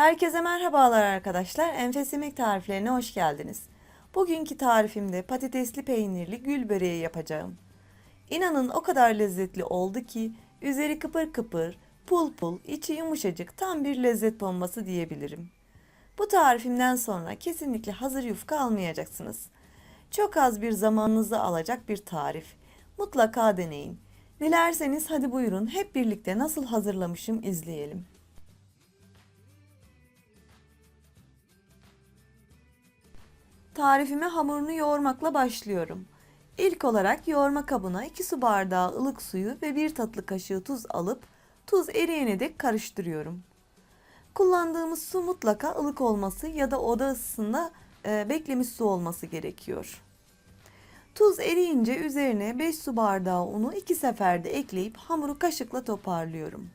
Herkese merhabalar arkadaşlar. Enfes yemek tariflerine hoş geldiniz. Bugünkü tarifimde patatesli peynirli gül böreği yapacağım. İnanın o kadar lezzetli oldu ki üzeri kıpır kıpır, pul pul, içi yumuşacık tam bir lezzet bombası diyebilirim. Bu tarifimden sonra kesinlikle hazır yufka almayacaksınız. Çok az bir zamanınızı alacak bir tarif. Mutlaka deneyin. Dilerseniz hadi buyurun hep birlikte nasıl hazırlamışım izleyelim. Tarifime hamurunu yoğurmakla başlıyorum. İlk olarak yoğurma kabına 2 su bardağı ılık suyu ve 1 tatlı kaşığı tuz alıp tuz eriyene dek karıştırıyorum. Kullandığımız su mutlaka ılık olması ya da oda ısısında e, beklemiş su olması gerekiyor. Tuz eriyince üzerine 5 su bardağı unu iki seferde ekleyip hamuru kaşıkla toparlıyorum.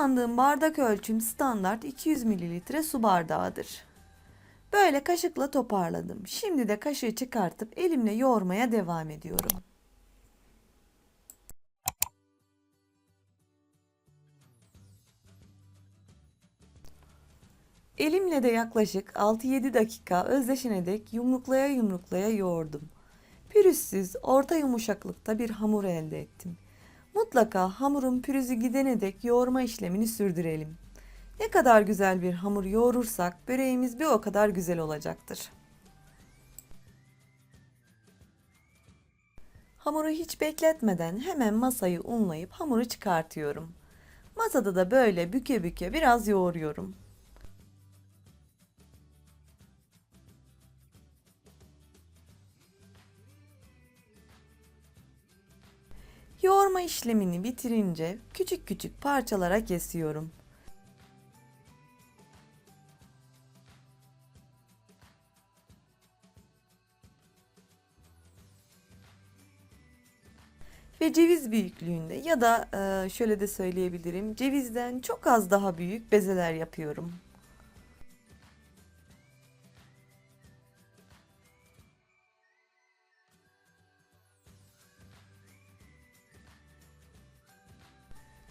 Kullandığım bardak ölçüm standart 200 ml su bardağıdır. Böyle kaşıkla toparladım. Şimdi de kaşığı çıkartıp elimle yoğurmaya devam ediyorum. Elimle de yaklaşık 6-7 dakika özleşene dek yumruklaya yumruklaya yoğurdum. Pürüzsüz, orta yumuşaklıkta bir hamur elde ettim. Mutlaka hamurun pürüzü gidene dek yoğurma işlemini sürdürelim. Ne kadar güzel bir hamur yoğurursak böreğimiz bir o kadar güzel olacaktır. Hamuru hiç bekletmeden hemen masayı unlayıp hamuru çıkartıyorum. Masada da böyle büke büke biraz yoğuruyorum. Yoğurma işlemini bitirince küçük küçük parçalara kesiyorum. Ve ceviz büyüklüğünde ya da şöyle de söyleyebilirim cevizden çok az daha büyük bezeler yapıyorum.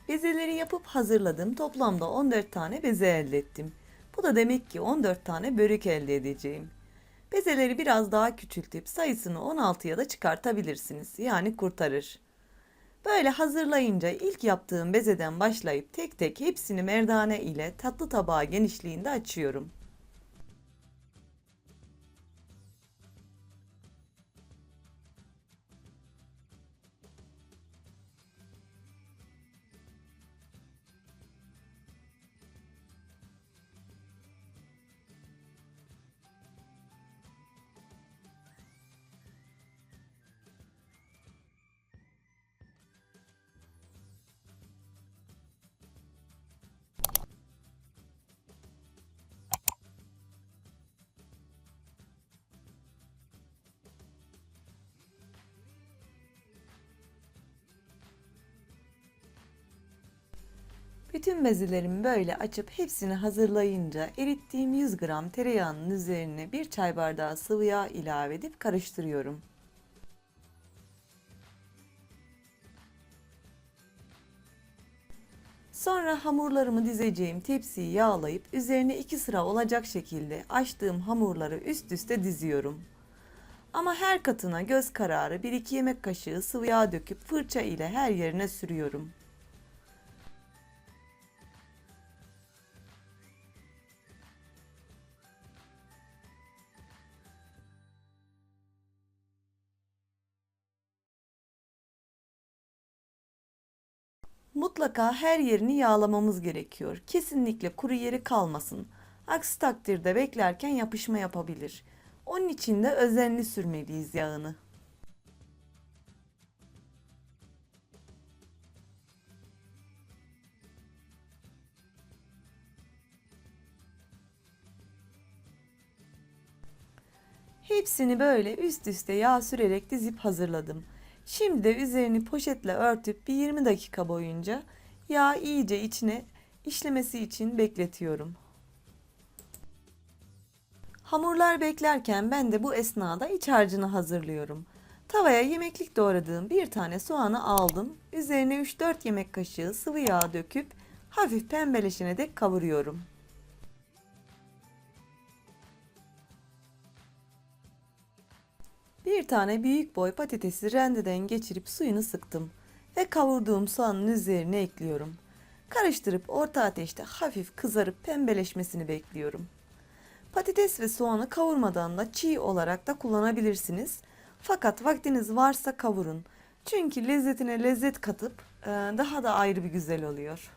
Bezeleri yapıp hazırladım. Toplamda 14 tane beze elde ettim. Bu da demek ki 14 tane börek elde edeceğim. Bezeleri biraz daha küçültüp sayısını 16'ya da çıkartabilirsiniz. Yani kurtarır. Böyle hazırlayınca ilk yaptığım bezeden başlayıp tek tek hepsini merdane ile tatlı tabağı genişliğinde açıyorum. Bütün bezelerimi böyle açıp hepsini hazırlayınca erittiğim 100 gram tereyağının üzerine bir çay bardağı sıvı yağ ilave edip karıştırıyorum. Sonra hamurlarımı dizeceğim tepsiyi yağlayıp üzerine iki sıra olacak şekilde açtığım hamurları üst üste diziyorum. Ama her katına göz kararı 1-2 yemek kaşığı sıvı yağ döküp fırça ile her yerine sürüyorum. Mutlaka her yerini yağlamamız gerekiyor. Kesinlikle kuru yeri kalmasın. Aksi takdirde beklerken yapışma yapabilir. Onun için de özenli sürmeliyiz yağını. Hepsini böyle üst üste yağ sürerek dizip hazırladım. Şimdi üzerini poşetle örtüp bir 20 dakika boyunca yağ iyice içine işlemesi için bekletiyorum. Hamurlar beklerken ben de bu esnada iç harcını hazırlıyorum. Tavaya yemeklik doğradığım bir tane soğanı aldım. Üzerine 3-4 yemek kaşığı sıvı yağ döküp hafif pembeleşene dek kavuruyorum. Bir tane büyük boy patatesi rendeden geçirip suyunu sıktım ve kavurduğum soğanın üzerine ekliyorum. Karıştırıp orta ateşte hafif kızarıp pembeleşmesini bekliyorum. Patates ve soğanı kavurmadan da çiğ olarak da kullanabilirsiniz. Fakat vaktiniz varsa kavurun. Çünkü lezzetine lezzet katıp e, daha da ayrı bir güzel oluyor.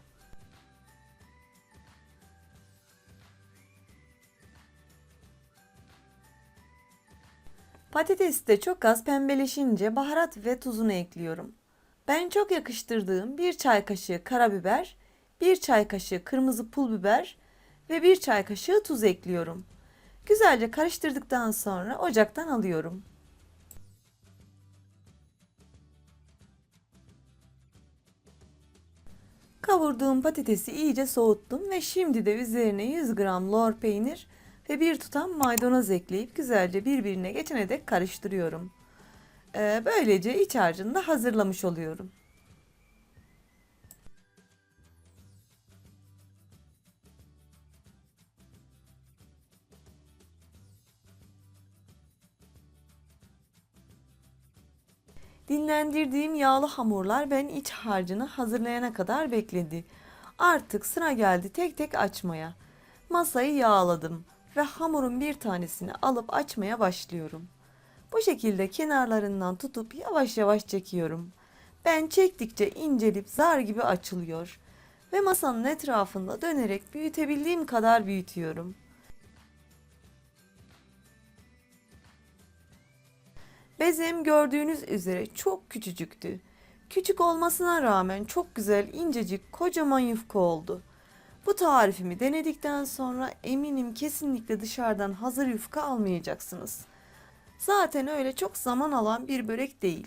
Patates de çok az pembeleşince baharat ve tuzunu ekliyorum. Ben çok yakıştırdığım bir çay kaşığı karabiber, bir çay kaşığı kırmızı pul biber ve bir çay kaşığı tuz ekliyorum. Güzelce karıştırdıktan sonra ocaktan alıyorum. Kavurduğum patatesi iyice soğuttum ve şimdi de üzerine 100 gram lor peynir ve bir tutam maydanoz ekleyip güzelce birbirine geçene dek karıştırıyorum. Ee, böylece iç harcını da hazırlamış oluyorum. Dinlendirdiğim yağlı hamurlar ben iç harcını hazırlayana kadar bekledi. Artık sıra geldi tek tek açmaya. Masayı yağladım ve hamurun bir tanesini alıp açmaya başlıyorum. Bu şekilde kenarlarından tutup yavaş yavaş çekiyorum. Ben çektikçe incelip zar gibi açılıyor ve masanın etrafında dönerek büyütebildiğim kadar büyütüyorum. Bezem gördüğünüz üzere çok küçücüktü. Küçük olmasına rağmen çok güzel, incecik, kocaman yufka oldu. Bu tarifimi denedikten sonra eminim kesinlikle dışarıdan hazır yufka almayacaksınız. Zaten öyle çok zaman alan bir börek değil.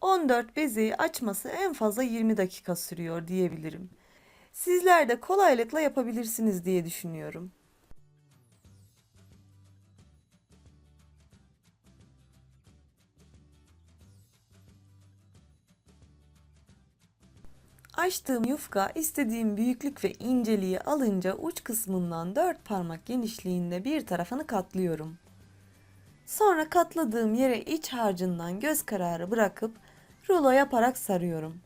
14 bezeyi açması en fazla 20 dakika sürüyor diyebilirim. Sizler de kolaylıkla yapabilirsiniz diye düşünüyorum. Açtığım yufka istediğim büyüklük ve inceliği alınca uç kısmından 4 parmak genişliğinde bir tarafını katlıyorum. Sonra katladığım yere iç harcından göz kararı bırakıp rulo yaparak sarıyorum.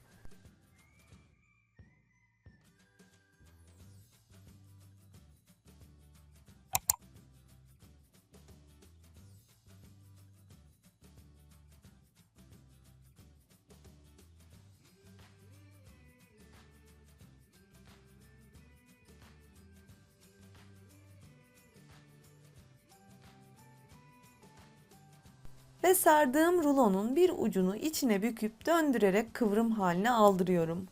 Ve sardığım rulonun bir ucunu içine büküp döndürerek kıvrım haline aldırıyorum.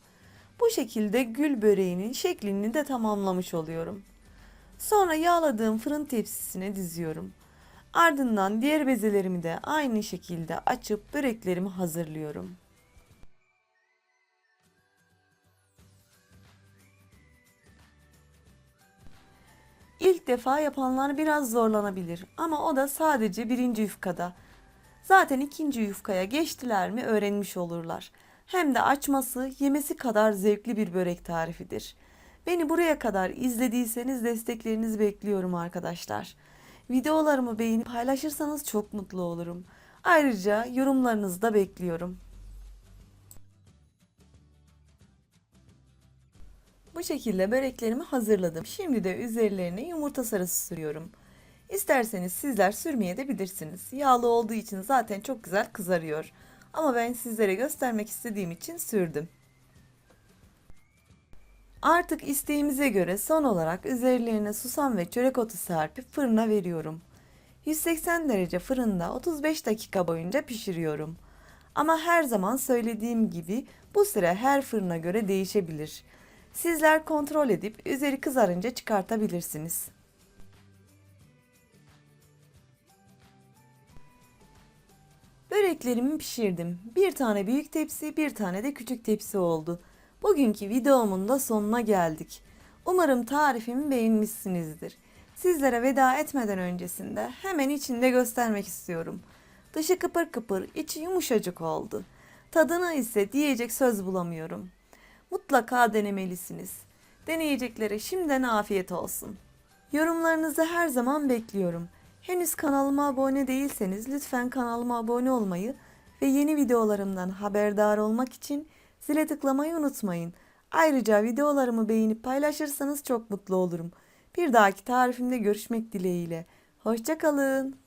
Bu şekilde gül böreğinin şeklini de tamamlamış oluyorum. Sonra yağladığım fırın tepsisine diziyorum. Ardından diğer bezelerimi de aynı şekilde açıp böreklerimi hazırlıyorum. İlk defa yapanlar biraz zorlanabilir ama o da sadece birinci yufkada. Zaten ikinci yufkaya geçtiler mi öğrenmiş olurlar. Hem de açması, yemesi kadar zevkli bir börek tarifidir. Beni buraya kadar izlediyseniz desteklerinizi bekliyorum arkadaşlar. Videolarımı beğenip paylaşırsanız çok mutlu olurum. Ayrıca yorumlarınızı da bekliyorum. Bu şekilde böreklerimi hazırladım. Şimdi de üzerlerine yumurta sarısı sürüyorum. İsterseniz sizler sürmeye de bilirsiniz. Yağlı olduğu için zaten çok güzel kızarıyor. Ama ben sizlere göstermek istediğim için sürdüm. Artık isteğimize göre son olarak üzerlerine susam ve çörek otu serpip fırına veriyorum. 180 derece fırında 35 dakika boyunca pişiriyorum. Ama her zaman söylediğim gibi bu süre her fırına göre değişebilir. Sizler kontrol edip üzeri kızarınca çıkartabilirsiniz. Böreklerimi pişirdim. Bir tane büyük tepsi, bir tane de küçük tepsi oldu. Bugünkü videomun da sonuna geldik. Umarım tarifimi beğenmişsinizdir. Sizlere veda etmeden öncesinde hemen içinde göstermek istiyorum. Dışı kıpır kıpır, içi yumuşacık oldu. Tadına ise diyecek söz bulamıyorum. Mutlaka denemelisiniz. Deneyeceklere şimdiden afiyet olsun. Yorumlarınızı her zaman bekliyorum. Henüz kanalıma abone değilseniz lütfen kanalıma abone olmayı ve yeni videolarımdan haberdar olmak için zile tıklamayı unutmayın. Ayrıca videolarımı beğenip paylaşırsanız çok mutlu olurum. Bir dahaki tarifimde görüşmek dileğiyle. Hoşçakalın.